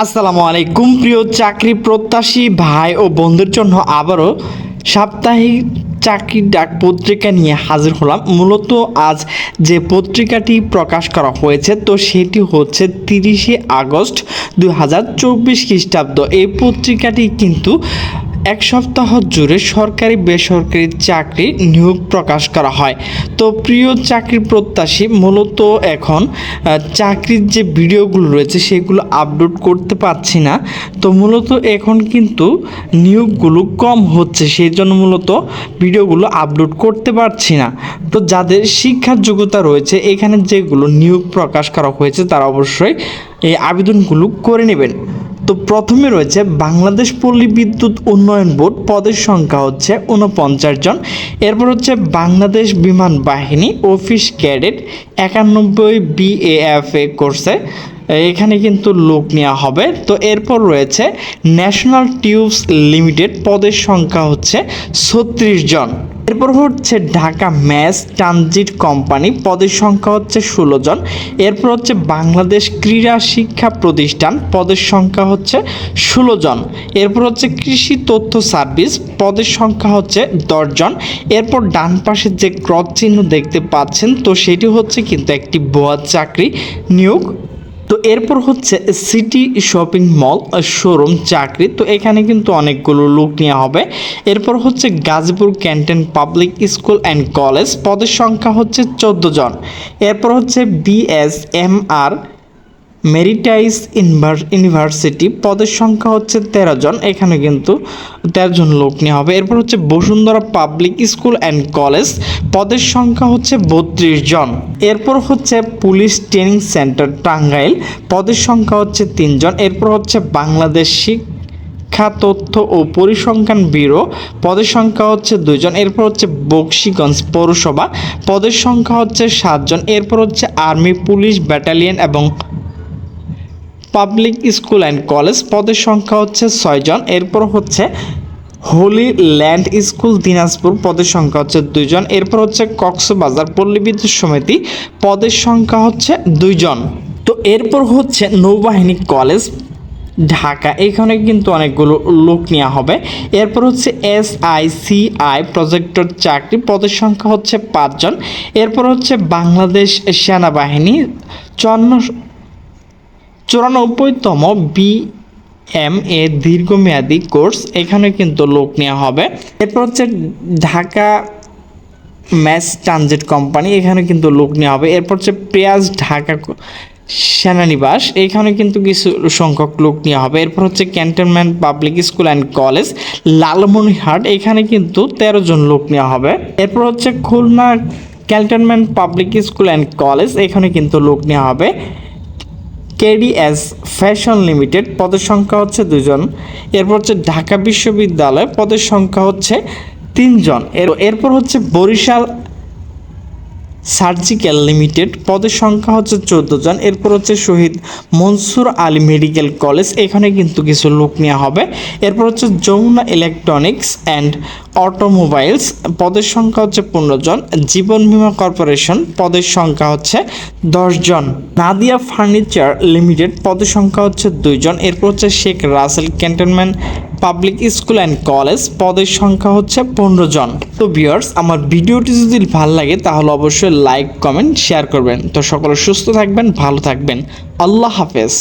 আসসালামু আলাইকুম, প্রিয় চাকরি প্রত্যাশী ভাই ও বন্ধুর জন্য আবারও সাপ্তাহিক চাকরির ডাক পত্রিকা নিয়ে হাজির হলাম। মূলত আজ যে পত্রিকাটি প্রকাশ করা হয়েছে, তো সেটি হচ্ছে তিরিশে আগস্ট দু হাজার চব্বিশ খ্রিস্টাব্দ। এই পত্রিকাটি কিন্তু এক সপ্তাহ জুড়ে সরকারি বেসরকারি চাকরি নিয়োগ প্রকাশ করা হয়। তো প্রিয় চাকরি প্রত্যাশী, মূলত এখন চাকরির যে ভিডিওগুলো রয়েছে সেগুলো আপলোড করতে পারছি না। তো মূলত এখন কিন্তু নিয়োগগুলো কম হচ্ছে সেই জন্য মূলত ভিডিওগুলো আপলোড করতে পারছি না। তো যাদের শিক্ষার যোগ্যতা রয়েছে, এখানে যেগুলো নিয়োগ প্রকাশ করা হয়েছে, তারা অবশ্যই এই আবেদনগুলো করে নেবেন। তো প্রথমে রয়েছে বাংলাদেশ পল্লী বিদ্যুৎ উন্নয়ন বোর্ড, পদের সংখ্যা হচ্ছে উনপঞ্চাশ জন। এরপর হচ্ছে বাংলাদেশ বিমান বাহিনী, অফিস ক্যাডেট, একানব্বই বিএএফএ কোর্সে এখানে কিন্তু লোক নেওয়া হবে। তো এরপর রয়েছে ন্যাশনাল টিউবস লিমিটেড পদের সংখ্যা হচ্ছে ছত্রিশ জন। এরপর হচ্ছে ঢাকা ম্যাস ট্রানজিট কোম্পানি, পদের সংখ্যা হচ্ছে ষোলো জন। এরপর হচ্ছে বাংলাদেশ ক্রীড়া শিক্ষা প্রতিষ্ঠান, পদের সংখ্যা হচ্ছে ষোলো জন। এরপর হচ্ছে কৃষি তথ্য সার্ভিস, পদের সংখ্যা হচ্ছে দশজন এরপর ডান পাশে যে ক্রস চিহ্ন দেখতে পাচ্ছেন, তো সেটি হচ্ছে কিন্তু একটি বোয়ার চাকরি নিয়োগ। তো এরপর হচ্ছে সিটি শপিং মল শোরুম চাকরি। তো এখানে কিন্তু অনেকগুলো লোক নেওয়া হবে। এরপর হচ্ছে Gazipur canton public school and college পদের সংখ্যা হচ্ছে চোদ্দ জন। এরপর হচ্ছে বিএসএমআর মেরিটাইজ ইনভার- ইউনিভার্সিটি, পদের সংখ্যা হচ্ছে তেরো জন, এখানে কিন্তু তেরো জন লোক নেওয়া হবে। এরপর হচ্ছে Bashundhara public school and college, পদের সংখ্যা হচ্ছে বত্রিশ জন। এরপর হচ্ছে পুলিশ ট্রেনিং সেন্টার টাঙ্গাইল, পদের সংখ্যা হচ্ছে তিনজন এরপর হচ্ছে বাংলাদেশ শিক্ষা তথ্য ও পরিসংখ্যান ব্যুরো, পদের সংখ্যা হচ্ছে দুজন এরপর হচ্ছে বক্সিগঞ্জ পৌরসভা, পদের সংখ্যা হচ্ছে সাতজন এরপর হচ্ছে আর্মি পুলিশ ব্যাটালিয়ন এবং পাবলিক স্কুল অ্যান্ড কলেজ পদের সংখ্যা হচ্ছে ছয়জন এরপর হচ্ছে হোলি ল্যান্ড স্কুল দিনাজপুর পদের সংখ্যা হচ্ছে দুইজন এরপর হচ্ছে কক্সবাজার পল্লী বিদ্যুৎ সমিতি পদের সংখ্যা হচ্ছে দুইজন তো এরপর হচ্ছে নৌবাহিনী কলেজ ঢাকা। এখানে কিন্তু অনেকগুলো লোক নেওয়া হবে। এরপর হচ্ছে S I C I projector চাকরি পদের সংখ্যা হচ্ছে পাঁচজন এরপর হচ্ছে বাংলাদেশ সেনাবাহিনী চন্ন চুরানব্বইতম বি এম এ দীর্ঘমেয়াদী কোর্স। এখানে কিন্তু লোক নেওয়া হবে। এরপর হচ্ছে ঢাকা ম্যাস ট্রানজিট কোম্পানি, এখানে কিন্তু লোক নেওয়া হবে। এরপর হচ্ছে পেঁয়াজ ঢাকা সেনানিবাস, এখানে কিন্তু কিছু সংখ্যক লোক নেওয়া হবে। এরপর হচ্ছে cantonment public school and college, Lalmonirhat, এখানে কিন্তু তেরো জন লোক নেওয়া হবে। এরপর হচ্ছে Khulna cantonment public school and college, এখানে কিন্তু লোক নেওয়া হবে। কেডিএস ফ্যাশন লিমিটেড, পদের সংখ্যা হচ্ছে দুজন এরপর হচ্ছে ঢাকা বিশ্ববিদ্যালয়, পদের সংখ্যা হচ্ছে তিনজন। এর এরপর হচ্ছে বরিশাল সার্জিক্যাল লিমিটেড পদের সংখ্যা হচ্ছে চোদ্দ জন। এরপর হচ্ছে শহীদ মনসুর আলী মেডিকেল কলেজ। এখানে কিন্তু কিছু লোক নেওয়া হবে। এরপর হচ্ছে যমুনা ইলেকট্রনিক্স অ্যান্ড অটোমোবাইলস পদের সংখ্যা হচ্ছে পনেরো জন। জীবন বীমা কর্পোরেশন পদের সংখ্যা হচ্ছে দশ জন। নাদিয়া ফার্নিচার লিমিটেড পদের সংখ্যা হচ্ছে দুইজন এরপর হচ্ছে Sheikh Russel cantonment public school and college পদের সংখ্যা হচ্ছে পনেরো জন। তো ভিউয়ার্স আমার ভিডিওটি যদি ভালো লাগে, তাহলে অবশ্যই লাইক কমেন্ট শেয়ার করবেন। তো সকলে সুস্থ থাকবেন, ভালো থাকবেন। আল্লাহ হাফেজ।